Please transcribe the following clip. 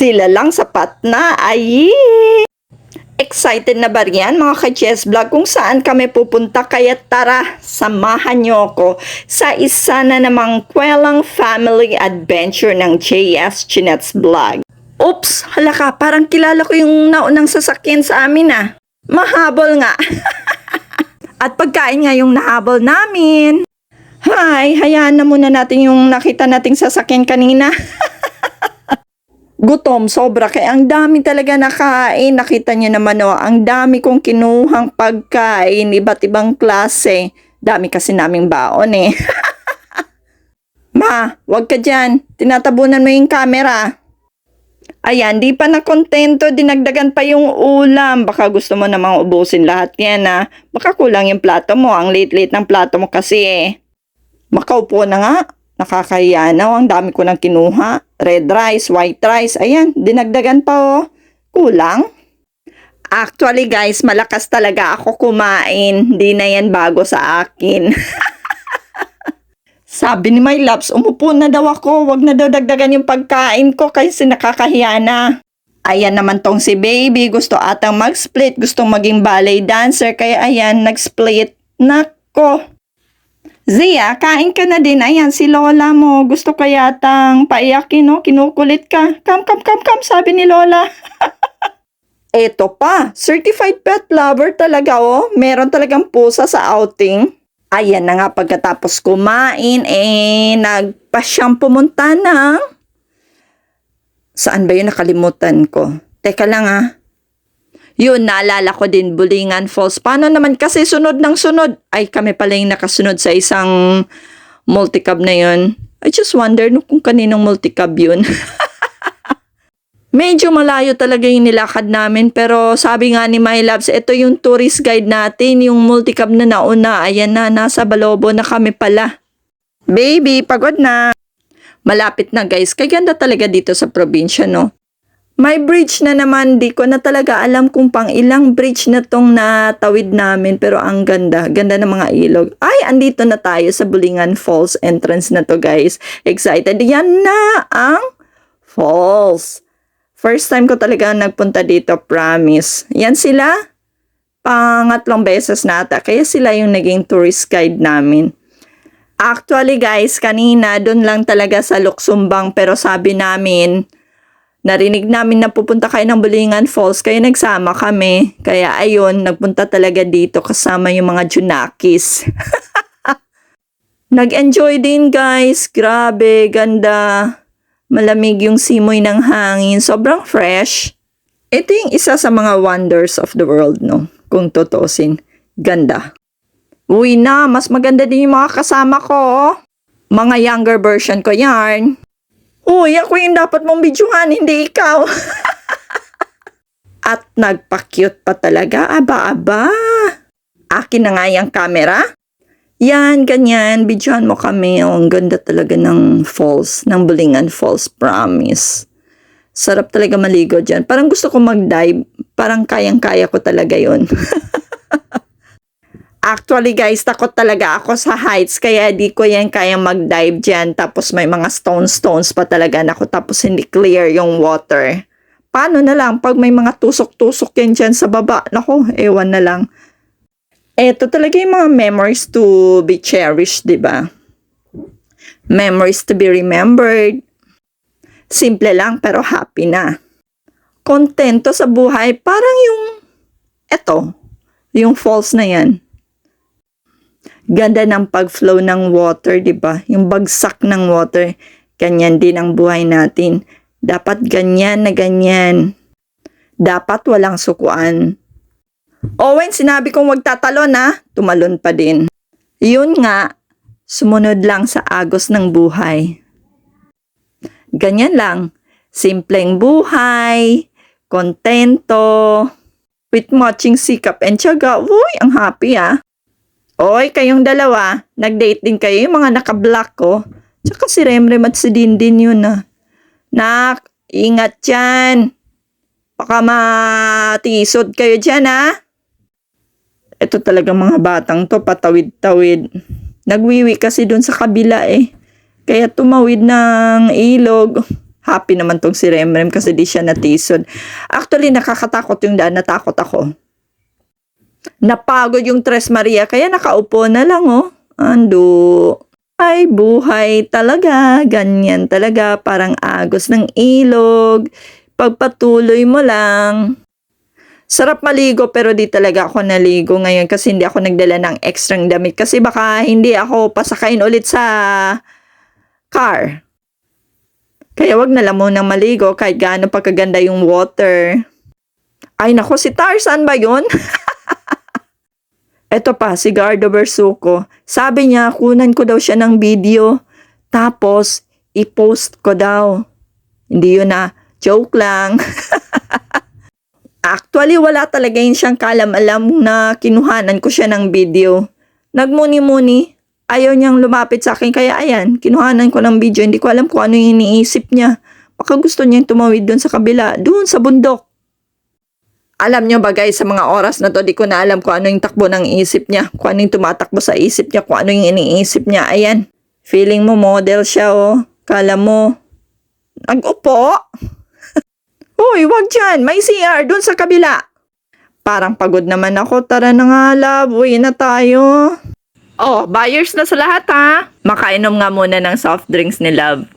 Sila lang sapat na. Ay! Excited na ba riyan mga ka-Chess Vlog kung saan kami pupunta? Kaya tara, samahan niyo ako sa isa na namang kwelang family adventure ng JS Chinets Vlog. Oops, hala ka, parang kilala ko yung naunang sasakyan sa amin ah. Mahabol nga. At pagkain nga yung nahabol namin. Hay, hayaan na muna natin yung nakita nating sasakyan kanina. Gutom, sobra. Kaya ang dami talaga nakain. Nakita niyo naman o, ang dami kong kinuhang pagkain, iba't ibang klase. Dami kasi naming baon eh. Ma, wag ka dyan. Tinatabunan mo yung camera. Ayan, di pa na kontento, dinagdagan pa yung ulam. Baka gusto mo namang ubusin lahat yan ha. Baka kulang yung plato mo, ang late-late ng plato mo kasi eh. Makaupo na nga. Nakakahiya na, ang dami ko nang kinuha. Red rice, white rice, ayan, dinagdagan pa oh. Kulang. Actually guys, malakas talaga ako kumain. Hindi na yan bago sa akin. Sabi ni My Loves, umupo na daw ako. Wag na daw dagdagan yung pagkain ko kasi nakakahiya na. Ayan naman tong si baby. Gusto atang mag-split. Gustong maging ballet dancer. Kaya ayan, nag-split. Nako. Zia, kain ka na din. Ayan, si Lola mo. Gusto ka yatang paiyakin, no? Kinukulit ka. Come, come, come, come, sabi ni Lola. Eto pa, certified pet lover talaga, oh. Meron talagang pusa sa outing. Ayan na nga pagkatapos kumain, eh, nagpa siyang pumunta ng... Saan ba yun nakalimutan ko? Teka lang ah. Yun, naalala ko din, Bulingan Falls. Paano naman kasi sunod ng sunod? Ay, kami pala yung nakasunod sa isang multicab na yun. I just wonder no, kung kaninong multicab yun. Medyo malayo talaga yung nilakad namin pero sabi nga ni My Loves, ito yung tourist guide natin, yung multicab na nauna. Ayan na, nasa Balobo na kami pala. Baby, pagod na. Malapit na guys, kaganda talaga dito sa probinsya no. May bridge na naman, di ko na talaga alam kung pang ilang bridge na tong natawid namin pero ang ganda, ganda ng mga ilog. Ay, andito na tayo sa Bulingan Falls entrance na to guys. Excited, yan na ang falls. First time ko talaga nagpunta dito, promise. Yan sila. Pangatlong beses na ata. Kaya sila yung naging tourist guide namin. Actually guys, kanina doon lang talaga sa Luxumbang pero sabi namin, narinig namin na pupunta kayo ng Bulingan Falls kaya nagsama kami. Kaya ayun, nagpunta talaga dito kasama yung mga Junakis. Nag-enjoy din guys. Grabe, ganda. Malamig yung simoy ng hangin. Sobrang fresh. Ito yung isa sa mga wonders of the world, no? Kung totosin. Ganda. Uy na, mas maganda din yung mga kasama ko. oh. Mga younger version ko yarn. Uy, ako yung dapat mong bidyuhan, hindi ikaw. At nagpa-cute pa talaga. Aba-aba. Akin na nga yung camera. Yan, ganyan. Bidyohan mo kami. Oh, ang ganda talaga ng falls, ng Bulingan Falls, promise. Sarap talaga maligo dyan. Parang gusto ko mag-dive. Parang kayang-kaya ko talaga yon. Actually guys, takot talaga ako sa heights kaya di ko yan kaya mag-dive dyan. Tapos may mga stone-stones pa talaga na ako tapos hindi clear yung water. Paano na lang pag may mga tusok-tusok yan dyan sa baba? Nako, ewan na lang. Ito talaga yung mga memories to be cherished, di ba? Memories to be remembered. Simple lang pero happy na. Kontento sa buhay, parang yung, eto, yung falls na yan. Ganda ng pag-flow ng water, di ba? Yung bagsak ng water, ganyan din ang buhay natin. Dapat ganyan na ganyan. Dapat walang sukuan. Owen, sinabi kong wag tatalon ha. Tumalon pa din. Yun nga, sumunod lang sa agos ng buhay. Ganyan lang. Simpleng buhay, kontento, with matching sikap and tiyaga. Uy, ang happy ah. Oy, kayong dalawa, nag-date din kayo yung mga naka-block ko. Tsaka si Remrem at si Dindin yun ah. Nak, ingat yan. Baka matisod kayo dyan ah. Ito talagang mga batang to, patawid-tawid. Nagwiwi kasi dun sa kabila eh. Kaya tumawid ng ilog. happy naman tong si Remrem kasi di siya natisod. Actually, nakakatakot yung daan, natakot ako. Napagod yung Tres Maria, kaya nakaupo na lang, oh. Ando. Ay, buhay talaga. Ganyan talaga. Parang agos ng ilog. Pagpatuloy mo lang. Sarap maligo pero di talaga ako naligo ngayon kasi hindi ako nagdala ng extrang damit kasi baka hindi ako pasakayin ulit sa car. Kaya wag na lang munang maligo kahit gaano pagkaganda yung water. Ay nako, si Tarzan ba yun? Eto pa, si Gardo Bersuco. Sabi niya, kunan ko daw siya ng video. Tapos, i-post ko daw. Hindi yun na, joke lang. Actually, wala talaga yun siyang kalam-alam na kinuhanan ko siya ng video. Nagmuni-muni, ayaw niyang lumapit sa akin. Kaya ayan, kinuhanan ko ng video. Hindi ko alam kung ano yung iniisip niya. Baka gusto niyang tumawid doon sa kabila, doon sa bundok. Alam niyo ba guys, sa mga oras na to, di ko na alam kung ano yung takbo ng isip niya, kung ano yung tumatakbo sa isip niya, kung ano yung iniisip niya. Ayan, feeling mo model siya oh. Kala mo, nag-upo? Hoy, wag dyan, may CR dun sa kabila. Parang pagod naman ako, tara na nga love, uwi na tayo. Oh, buyers na sa lahat ha. Makainom nga muna ng soft drinks ni love.